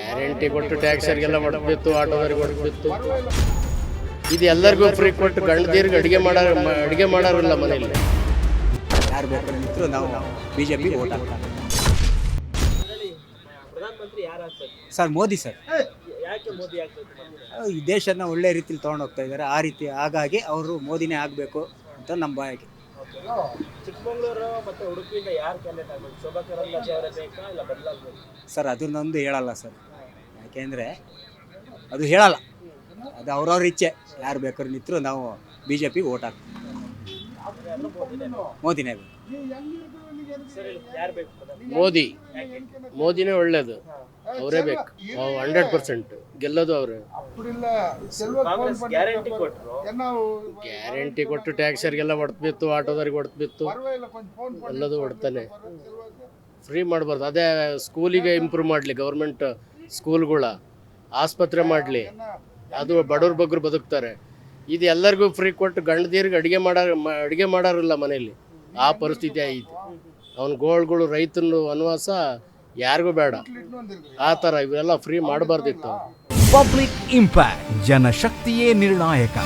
Guarantee ಕೊಟ್ಟು ಟ್ಯಾಕ್ಸರಿಗೆಲ್ಲ ಹೊಡೆದ್ಬಿತ್ತು, ಆಟೋದವ್ರಿಗೆ ಹೊಡೆದ್ಬಿತ್ತು. ಇದು ಎಲ್ಲರಿಗೂ ಫ್ರೀ ಕೊಟ್ಟು ಗಂಡದೀರ್ಗೆ ಅಡುಗೆ ಮಾಡೋ, ಅಡುಗೆ ಮಾಡೋರಿಲ್ಲ ಮನೇಲಿ ಯಾರು ಬೇಕಾದ್ರೆ ನಿಂತರೂ ನಾವು B J P vote sir, Modi sir. ಈ ದೇಶನ ಒಳ್ಳೆ ರೀತಿಲಿ ತೊಗೊಂಡು ಹೋಗ್ತಾ ಇದ್ದಾರೆ. ಆ ರೀತಿ, ಹಾಗಾಗಿ ಅವರು ಮೋದಿನೇ ಆಗಬೇಕು ಅಂತ ನಮ್ಮ ಬದಲಾಗಬೇಕು ಸರ್ ಅದನ್ನೊಂದು ಹೇಳಲ್ಲ ಸರ್. ಯಾಕೆಂದರೆ ಅದು ಹೇಳಲ್ಲ. ಅದು ಅವ್ರವ್ರ ಇಚ್ಛೆ. ಯಾರು ಬೇಕಾದ್ರೂ ನಿಂತರೂ ನಾವು ಬಿ ಜೆ ಪಿ ಓಟ್ ಹಾಕ್ತೀವಿ. ಮೋದಿನೇ ಮೋದಿ. ಮೋದಿನೇ ಒಳ್ಳೇದು. ಅವರೇ ಬೇಕು. ಹಂಡ್ರೆಡ್ ಪರ್ಸೆಂಟ್ ಗೆಲ್ಲೋದು ಅವರೇ. ಗ್ಯಾರಂಟಿ ಕೊಟ್ಟು ಟ್ಯಾಕ್ಸರಿಗೆಲ್ಲ ಹೊಡೆದ್ಬಿತ್ತು ಆಟೋದವ್ರಿಗೆ ಹೊಡೆದ್ಬಿತ್ತು ಎಲ್ಲದು ಹೊಡ್ತಾನೆ. ಫ್ರೀ ಮಾಡಬಾರ್ದು. ಅದೇ ಸ್ಕೂಲಿಗೆ ಇಂಪ್ರೂವ್ ಮಾಡಲಿ ಗೌರ್ಮೆಂಟ್ ಸ್ಕೂಲ್ಗಳ, ಆಸ್ಪತ್ರೆ ಮಾಡಲಿ. ಅದು ಬಡವ್ರ ಬಗ್ಗರು ಬದುಕ್ತಾರೆ. ಇದು ಎಲ್ಲರಿಗೂ ಫ್ರೀ ಕೊಟ್ಟು ಗಂಡದೀರ್ಗೆ ಅಡುಗೆ ಮಾಡೋ ಅಡುಗೆ ಮಾಡೋರಿಲ್ಲ ಮನೇಲಿ. ಆ ಪರಿಸ್ಥಿತಿ ಐತಿ ಅವ್ನ ಗೋಳ್ಗಳು ರೈತನ ವನವಾಸ ಯಾರಿಗೂ ಬೇಡ. ಆ ಥರ ಇವೆಲ್ಲ ಫ್ರೀ ಮಾಡಬಾರ್ದಿತ್ತು. ಪಬ್ಲಿಕ್ ಇಂಪ್ಯಾಕ್ಟ್ ಜನಶಕ್ತಿಯೇ ನಿರ್ಣಾಯಕ.